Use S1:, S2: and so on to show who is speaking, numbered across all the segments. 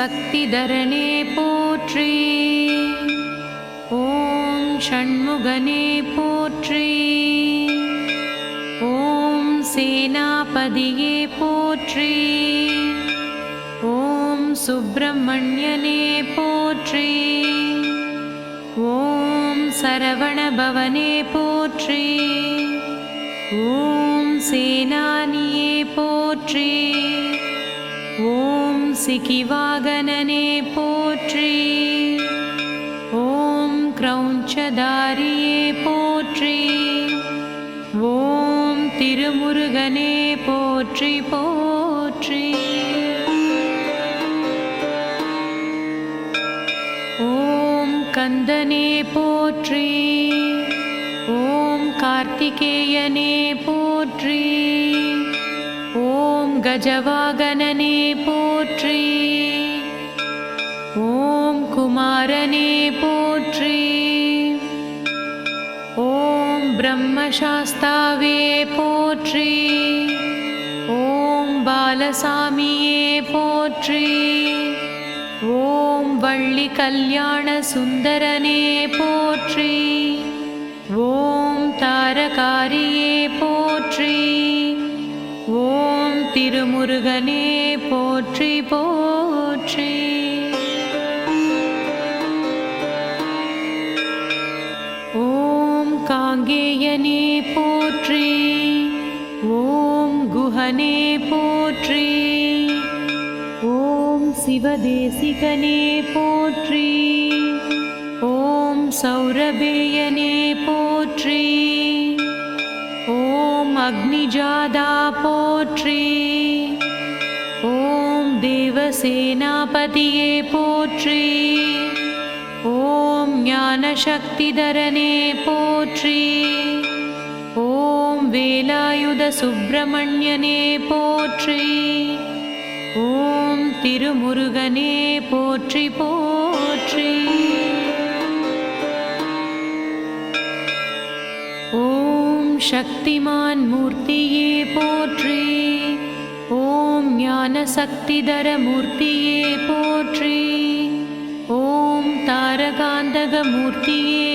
S1: சக்திதரனே போற்றி. ஓம் ஷண்முகனே போற்றி. ஓம் சேனாபதியே போற்றி. ஓம் சுப்பிரமணியனே போற்றி. ஓம் சரவணபவனே போற்றி. ஓம் சேனானியே போற்றி. ஓம் சிகிவாகனனே போற்றி. ஓம் கிரௌஞ்சதாரியே போற்றி. ஓம் திருமுருகனே போற்றி போற்றி. ஓம் கந்தனே போற்றி. ஓம் கார்த்திகேயனே போற்றி. ஓம் கஜவாகனனே போற்றி குமாரனே போற்றி. ஓம் பிரம்மசாஸ்தாவே போற்றி. ஓம் பாலசாமியே போற்றி. ஓம் வள்ளி கல்யாண சுந்தரனே போற்றி. ஓம் தாரகாரியே போற்றி. ஓம் திருமுருகனே ஓம் குஹனே போற்றி. ஓம் சிவதேசிகனே போற்றி. ஓம் சௌரபேயனே போற்றி. ஓம் அக்னிஜாதா போற்றி. ஓம் தேவசேனாபதியே போற்றி. ஓம் ஞானசக்திதரனே போற்றி. ஓம் வேலாயுத சுப்பிரமணியனே போற்றி. ஓம் திருமுருகனே போற்றி போற்றி. ஓம் சக்திமான் மூர்த்தியே போற்றி. ஓம் ஞான சக்திதர மூர்த்தியே போற்றி. ஓம் தாரகாந்தக மூர்த்தியே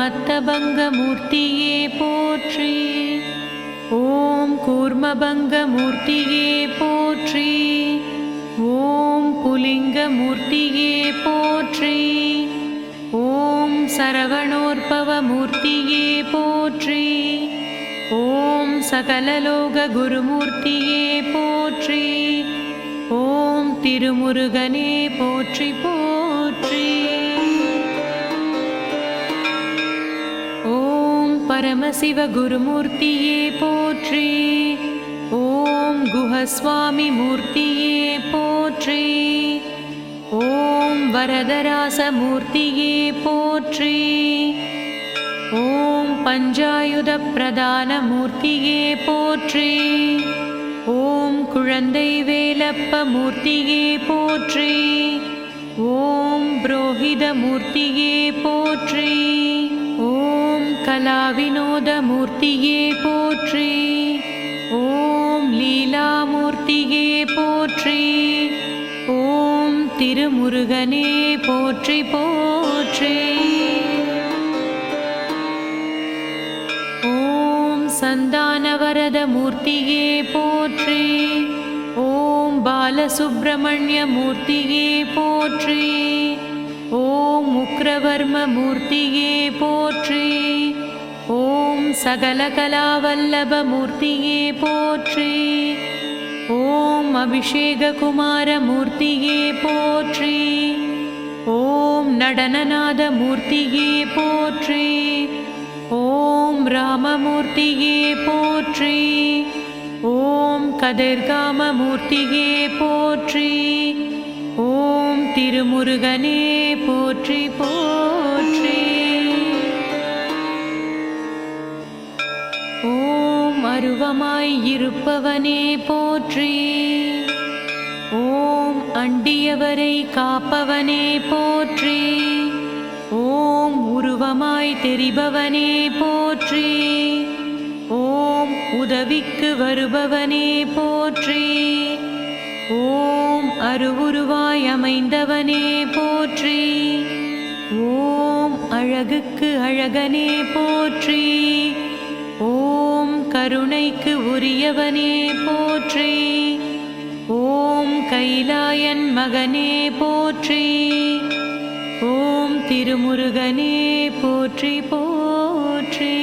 S1: வராகோன்மத்தபங்க போற்றி. ஓம் கூர்மபங்கமூர்த்தியே போற்றி. ஓம் புலிங்கமூர்த்தியே போற்றி. ஓம் சரவணோற்பவமூர்த்தியே போற்றி. ஓம் சகலலோக குருமூர்த்தியே போற்றி. ஓம் திருமுருகனே போற்றி போற்றி. ஓம் பரமசிவ குருமூர்த்தியே போற்றி. ஓம் குஹஸ்வாமி மூர்த்தியே போற்றி. ஓம் வரதராச மூர்த்தியே போற்றி. ஓம் பஞ்சாயுத பிரதான மூர்த்தியே போற்றி. ஓம் குழந்தை வேலப்ப மூர்த்தியே போற்றி. ஓம் புரோஹித மூர்த்தியே போற்றி. ஓம் கலாவினோத மூர்த்தியே போற்றி. ஓம் லீலாமூர்த்தியே போற்றி. ஓம் திருமுருகனே போற்றி போற்றி. ஓம் சந்தானவரத மூர்த்தியே போற்றி. ஓம் பாலசுப்பிரமணிய மூர்த்தியே போற்றி. ஓம் உக்ரவர்ம மூர்த்தியே போற்றி ஓம் மூர்த்தியே போற்றி. ஓம் அபிஷேககுமார மூர்த்தியே போற்றி. ஓம் நடனநாத மூர்த்தியே போற்றி. ஓம் ராமமூர்த்தியே போற்றி. ஓம் கதிர்காம மூர்த்தியே போற்றி. ஓம் திருமுருகனே போற்றி போ ஓம் இருப்பவனே போற்றி. ஓம் அண்டியவரை காப்பவனே போற்றி. ஓம் உருவமாய் தெரிபவனே போற்றி. ஓம் உதவிக்கு வருபவனே போற்றி. ஓம் அருவுருவாய் அமைந்தவனே போற்றி. ஓம் அழகுக்கு அழகனே போற்றி. கருணைக்கு உரியவனே போற்றி. ஓம் கைலாயன் மகனே போற்றி. ஓம் திருமுருகனே போற்றி போற்றி.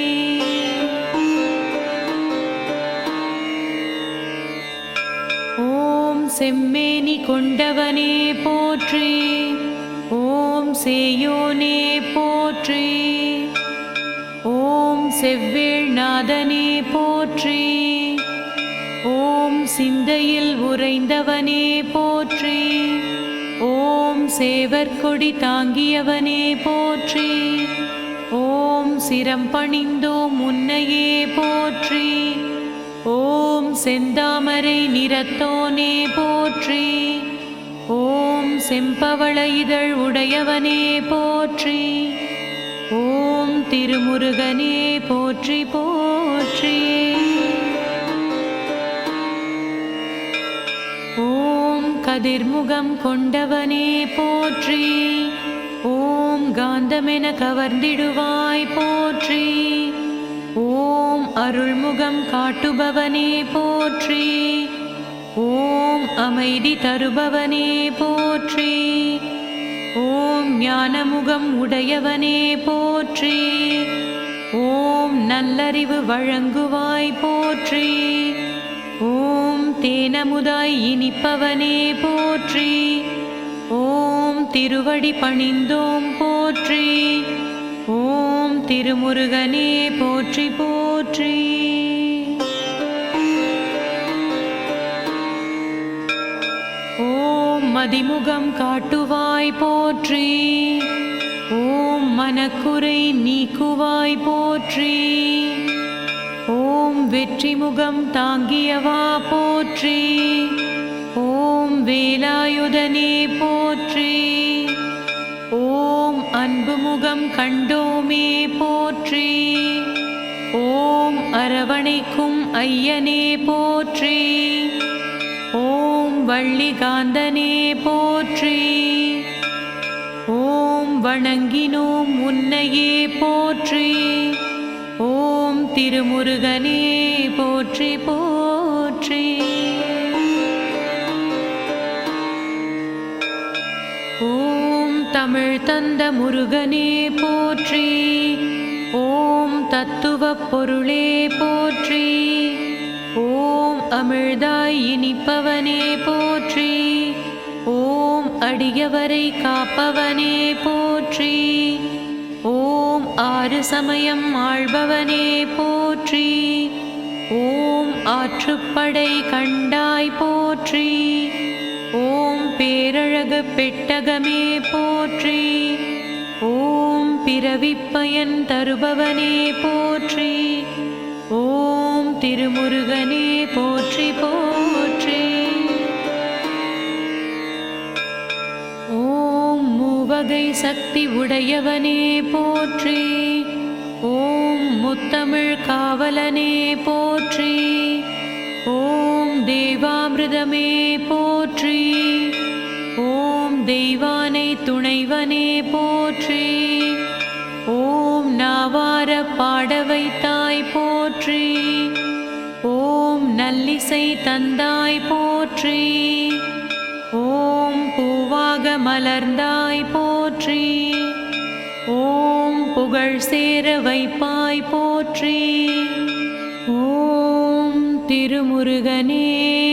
S1: ஓம் செம்மேனி கொண்டவனே போற்றி. ஓம் சேயோனே போ ஓம் போற்றி. ஓம் சிந்தையில் உறைந்தவனே போற்றி. ஓம் சேவற்கொடி தாங்கியவனே போற்றி. ஓம் சிரம் பணிந்தோ முன்னையே போற்றி. ஓம் செந்தாமரை நிறத்தோனே போற்றி. ஓம் செம்பவள இதழ் உடையவனே போற்றி. திருமுருகனே போற்றி போற்றி. ஓம் கதிர்முகம் கொண்டவனே போற்றி. ஓம் காந்தமென கவர்ந்திடுவாய் போற்றி. ஓம் அருள்முகம் காட்டுபவனே போற்றி. ஓம் அமைதி தருபவனே போற்றி. ஓம் ஞானமுகம் உடையவனே போற்றி. ஓம் நல்லறிவு வழங்குவாய் போற்றி. ஓம் தேனமுதாய் இனிப்பவனே போற்றி. ஓம் திருவடி பணிந்தோம் போற்றி. ஓம் திருமுருகனே போற்றி போற்றி. மதிமுகம் காட்டுவாய் போற்றி. ஓம் மனக்குறை நீக்குவாய் போற்றி. ஓம் வெற்றி முகம் தாங்கியவா போற்றி. ஓம் வேலாயுதனே போற்றி. ஓம் அன்பு முகம் கண்டோமே போற்றி. ஓம் அரவணைக்கும் ஐயனே போற்றி. வள்ளிகாந்தனே போற்றி. ஓம் வணங்கினோம் உன்னையே போற்றி. ஓம் திருமுருகனே போற்றி போற்றி. ஓம் தமிழ் தந்த முருகனே போற்றி. ஓம் தத்துவ பொருளே போற்றி. அமிழ்தாய் இனிப்பவனே போற்றி. ஓம் அடியவரை காப்பவனே போற்றி. ஓம் ஆறு சமயம் ஆழ்பவனே போற்றி. ஓம் ஆற்றுப்படை கண்டாய் போற்றி. ஓம் பேரழகு பெட்டகமே போற்றி. ஓம் பிறவிப்பயன் தருபவனே போற்றி. திருமுருகனே போற்றி போற்றி. ஓம் மூவகை சக்தி உடையவனே போற்றி. ஓம் முத்தமிழ் காவலனே போற்றி. ஓம் தேவாமிருதமே போற்றி. ஓம் தெய்வானை துணைவனே போற்றி. ஓம் நாவார பாட வைத்த நல்லிசை தந்தாய் போற்றி. ஓம் பூவாக மலர்ந்தாய் போற்றி. ஓம் புகழ் சேர வைப்பாய் போற்றி. ஓம் திருமுருகனே.